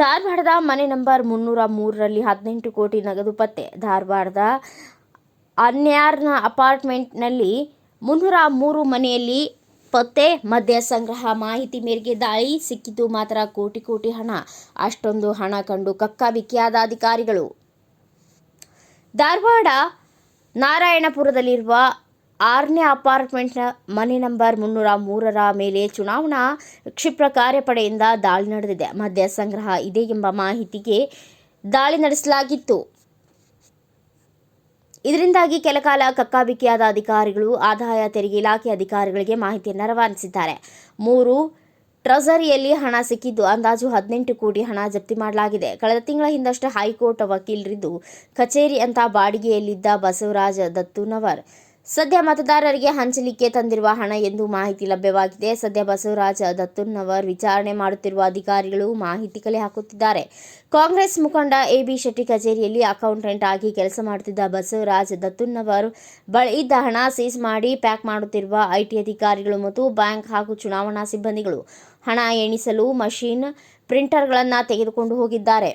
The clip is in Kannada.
ಧಾರವಾಡದ ಮನೆ ನಂಬರ್ ಮುನ್ನೂರ ಮೂರರಲ್ಲಿ ಹದಿನೆಂಟು ಕೋಟಿ ನಗದು ಪತ್ತೆ. ಧಾರವಾಡದ ಅನ್ಯಾರ್ನ ಅಪಾರ್ಟ್ಮೆಂಟ್ನಲ್ಲಿ ಮುನ್ನೂರ ಮೂರು ಮನೆಯಲ್ಲಿ ಪತ್ತೆ. ಮದ್ಯ ಸಂಗ್ರಹ ಮಾಹಿತಿ ಮೇರೆಗೆ ದಾಳಿ. ಸಿಕ್ಕಿದ್ದು ಮಾತ್ರ ಕೋಟಿ ಕೋಟಿ ಹಣ. ಅಷ್ಟೊಂದು ಹಣ ಕಂಡು ಕಕ್ಕಾಬಿಕ್ಕಿಯಾದ ಅಧಿಕಾರಿಗಳು. ಧಾರವಾಡ ನಾರಾಯಣಪುರದಲ್ಲಿರುವ ಆರನೇ ಅಪಾರ್ಟ್ಮೆಂಟ್ನ ಮನೆ ನಂಬರ್ ಮುನ್ನೂರ ಮೂರರ ಮೇಲೆ ಚುನಾವಣಾ ಕ್ಷಿಪ್ರ ಕಾರ್ಯಪಡೆಯಿಂದ ದಾಳಿ ನಡೆದಿದೆ. ಮದ್ಯ ಸಂಗ್ರಹ ಇದೆ ಎಂಬ ಮಾಹಿತಿಗೆ ದಾಳಿ ನಡೆಸಲಾಗಿತ್ತು. ಇದರಿಂದಾಗಿ ಕೆಲಕಾಲ ಕಕ್ಕಾಬಿಕ್ಕಿಯಾದ ಅಧಿಕಾರಿಗಳು, ಆದಾಯ ತೆರಿಗೆ ಇಲಾಖೆ ಅಧಿಕಾರಿಗಳಿಗೆ ಮಾಹಿತಿಯನ್ನು ರವಾನಿಸಿದ್ದಾರೆ. ಮೂರು ಟ್ರೆಸರಿಯಲ್ಲಿ ಹಣ ಸಿಕ್ಕಿದ್ದು, ಅಂದಾಜು ಹದಿನೆಂಟು ಕೋಟಿ ಹಣ ಜಪ್ತಿ ಮಾಡಲಾಗಿದೆ. ಕಳೆದ ತಿಂಗಳ ಹಿಂದಷ್ಟೇ ಹೈಕೋರ್ಟ್ ವಕೀಲರಿದ್ದು, ಕಚೇರಿ ಅಂತ ಬಾಡಿಗೆಯಲ್ಲಿದ್ದ ಬಸವರಾಜ ದತ್ತುನವರ್ ಸದ್ಯ ಮತದಾರರಿಗೆ ಹಂಚಲಿಕ್ಕೆ ತಂದಿರುವ ಹಣ ಎಂದು ಮಾಹಿತಿ ಲಭ್ಯವಾಗಿದೆ. ಸದ್ಯ ಬಸವರಾಜ ದತ್ತುನ್ನವರ್ ವಿಚಾರಣೆ ಮಾಡುತ್ತಿರುವ ಅಧಿಕಾರಿಗಳು ಮಾಹಿತಿ ಕಲೆ ಹಾಕುತ್ತಿದ್ದಾರೆ. ಕಾಂಗ್ರೆಸ್ ಮುಖಂಡ ಎಬಿ ಶೆಟ್ಟಿ ಕಚೇರಿಯಲ್ಲಿ ಅಕೌಂಟೆಂಟ್ ಆಗಿ ಕೆಲಸ ಮಾಡುತ್ತಿದ್ದ ಬಸವರಾಜ ದತ್ತುನ್ನವರ್ ಬಳಿ ಇದ್ದ ಹಣ ಸೀಸ್ ಮಾಡಿ ಪ್ಯಾಕ್ ಮಾಡುತ್ತಿರುವ ಐಟಿ ಅಧಿಕಾರಿಗಳು ಮತ್ತು ಬ್ಯಾಂಕ್ ಹಾಗೂ ಚುನಾವಣಾ ಸಿಬ್ಬಂದಿಗಳು ಹಣ ಎಣಿಸಲು ಮಷೀನ್ ಪ್ರಿಂಟರ್ಗಳನ್ನು ತೆಗೆದುಕೊಂಡು ಹೋಗಿದ್ದಾರೆ.